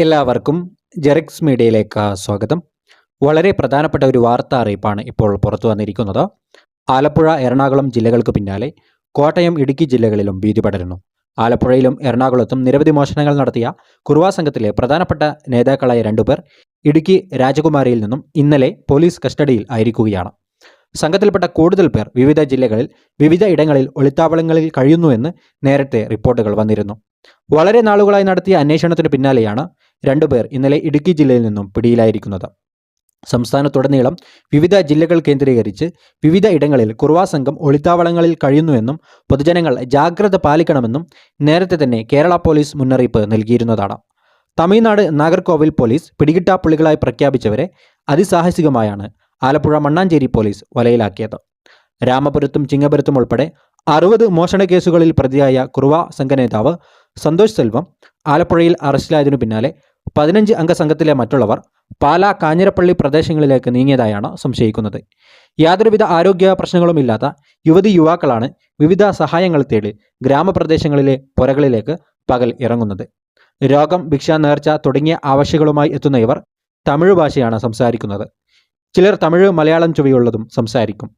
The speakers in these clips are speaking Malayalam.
എല്ലാവർക്കും ജെറിക്സ് മീഡിയയിലേക്ക് സ്വാഗതം. വളരെ പ്രധാനപ്പെട്ട ഒരു വാർത്താ അറിയിപ്പാണ് ഇപ്പോൾ പുറത്തു വന്നിരിക്കുന്നത്. ആലപ്പുഴ എറണാകുളം ജില്ലകൾക്ക് പിന്നാലെ കോട്ടയം ഇടുക്കി ജില്ലകളിലും ഭീതി പടരുന്നു. ആലപ്പുഴയിലും എറണാകുളത്തും നിരവധി മോഷണങ്ങൾ നടത്തിയ കുറുവാ സംഘത്തിലെ പ്രധാനപ്പെട്ട നേതാക്കളായ രണ്ടുപേർ ഇടുക്കി രാജകുമാരിയിൽ നിന്നും ഇന്നലെ പോലീസ് കസ്റ്റഡിയിൽ ആയിരിക്കുകയാണ്. സംഘത്തിൽപ്പെട്ട കൂടുതൽ പേർ വിവിധ ജില്ലകളിൽ വിവിധ ഇടങ്ങളിൽ ഒളിത്താവളങ്ങളിൽ കഴിയുന്നുവെന്ന് നേരത്തെ റിപ്പോർട്ടുകൾ വന്നിരുന്നു. വളരെ നാളുകളായി നടത്തിയ അന്വേഷണത്തിന് പിന്നാലെയാണ് രണ്ടുപേർ ഇന്നലെ ഇടുക്കി ജില്ലയിൽ നിന്നും പിടിയിലായിരിക്കുന്നത്. സംസ്ഥാനത്തുടനീളം വിവിധ ജില്ലകൾ കേന്ദ്രീകരിച്ച് വിവിധ ഇടങ്ങളിൽ കുറുവാ സംഘം ഒളിത്താവളങ്ങളിൽ കഴിയുന്നുവെന്നും പൊതുജനങ്ങൾ ജാഗ്രത പാലിക്കണമെന്നും നേരത്തെ തന്നെ കേരള പോലീസ് മുന്നറിയിപ്പ് നൽകിയിരുന്നതാണ്. തമിഴ്നാട് നാഗർകോവിൽ പോലീസ് പിടികിട്ടാപ്പുള്ളികളായി പ്രഖ്യാപിച്ചവരെ അതിസാഹസികമായാണ് ആലപ്പുഴ മണ്ണാഞ്ചേരി പോലീസ് വലയിലാക്കിയത്. രാമപുരത്തും ചിങ്ങപുരത്തും ഉൾപ്പെടെ അറുപത് മോഷണ കേസുകളിൽ പ്രതിയായ കുറുവ സംഘനേതാവ് സന്തോഷ് സെൽവം ആലപ്പുഴയിൽ അറസ്റ്റിലായതിനു പിന്നാലെ പതിനഞ്ച് അംഗ സംഘത്തിലെ മറ്റുള്ളവർ പാലാ കാഞ്ഞിരപ്പള്ളി പ്രദേശങ്ങളിലേക്ക് നീങ്ങിയതായാണ് സംശയിക്കുന്നത്. യാതൊരുവിധ ആരോഗ്യ പ്രശ്നങ്ങളുമില്ലാത്ത യുവതി യുവാക്കളാണ് വിവിധ സഹായങ്ങൾ തേടി ഗ്രാമപ്രദേശങ്ങളിലെ പുരകളിലേക്ക് പകൽ ഇറങ്ങുന്നത്. രോഗം ഭിക്ഷ നേർച്ച തുടങ്ങിയ ആവശ്യങ്ങളുമായി എത്തുന്ന ഇവർ തമിഴ് ഭാഷയാണ് സംസാരിക്കുന്നത്. ചിലർ തമിഴ് മലയാളം ചുവയുള്ളതും സംസാരിക്കും.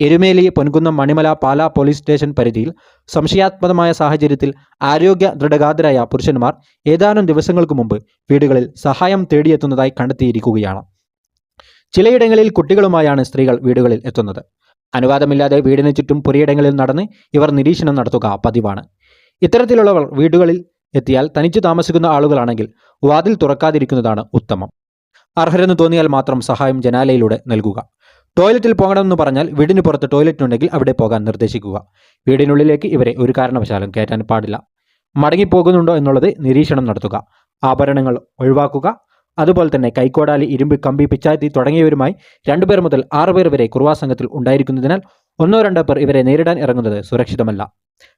എരുമേലി പൊൻകുന്നം മണിമല പാല പോലീസ് സ്റ്റേഷൻ പരിധിയിൽ സംശയാത്മകമായ സാഹചര്യത്തിൽ ആരോഗ്യ ദൃഢഗാതരായ പുരുഷന്മാർ ഏതാനും ദിവസങ്ങൾക്ക് മുമ്പ് വീടുകളിൽ സഹായം തേടിയെത്തുന്നതായി കണ്ടെത്തിയിരിക്കുകയാണ്. ചിലയിടങ്ങളിൽ കുട്ടികളുമായാണ് സ്ത്രീകൾ വീടുകളിൽ എത്തുന്നത്. അനുവാദമില്ലാതെ വീടിന് ചുറ്റും പുരയിടങ്ങളിൽ നടന്ന് ഇവർ നിരീക്ഷണം നടത്തുക പതിവാണ്. ഇത്തരത്തിലുള്ളവർ വീടുകളിൽ എത്തിയാൽ തനിച്ചു താമസിക്കുന്ന ആളുകളാണെങ്കിൽ വാതിൽ തുറക്കാതിരിക്കുന്നതാണ് ഉത്തമം. അർഹരെന്ന് തോന്നിയാൽ മാത്രം സഹായം ജനാലയിലൂടെ നൽകുക. ടോയ്ലറ്റിൽ പോകണമെന്ന് പറഞ്ഞാൽ വീടിന് പുറത്ത് ടോയ്ലറ്റ് ഉണ്ടെങ്കിൽ അവിടെ പോകാൻ നിർദ്ദേശിക്കുക. വീടിനുള്ളിലേക്ക് ഇവരെ ഒരു കാരണവശാലും കയറ്റാൻ പാടില്ല. മടങ്ങിപ്പോകുന്നുണ്ടോ എന്നുള്ളത് നിരീക്ഷണം നടത്തുക. ആഭരണങ്ങൾ ഒഴിവാക്കുക. അതുപോലെ തന്നെ കൈക്കോടാലി ഇരുമ്പ് കമ്പി പിച്ചാത്തി തുടങ്ങിയവരുമായി രണ്ടുപേർ മുതൽ ആറുപേർ വരെ കുറുവാ സംഘത്തിൽ ഉണ്ടായിരിക്കുന്നതിനാൽ ഒന്നോ രണ്ടോ പേർ ഇവരെ നേരിടാൻ ഇറങ്ങുന്നത് സുരക്ഷിതമല്ല.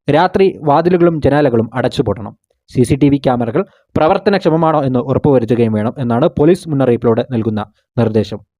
രാത്രി വാതിലുകളും ജനാലകളും അടച്ചുപൂട്ടണം. സി സി ടി വി ക്യാമറകൾ പ്രവർത്തനക്ഷമമാണോ എന്ന് ഉറപ്പുവരുത്തുകയും വേണം എന്നാണ് പോലീസ് മുന്നറിയിപ്പിലൂടെ നൽകുന്ന നിർദ്ദേശം.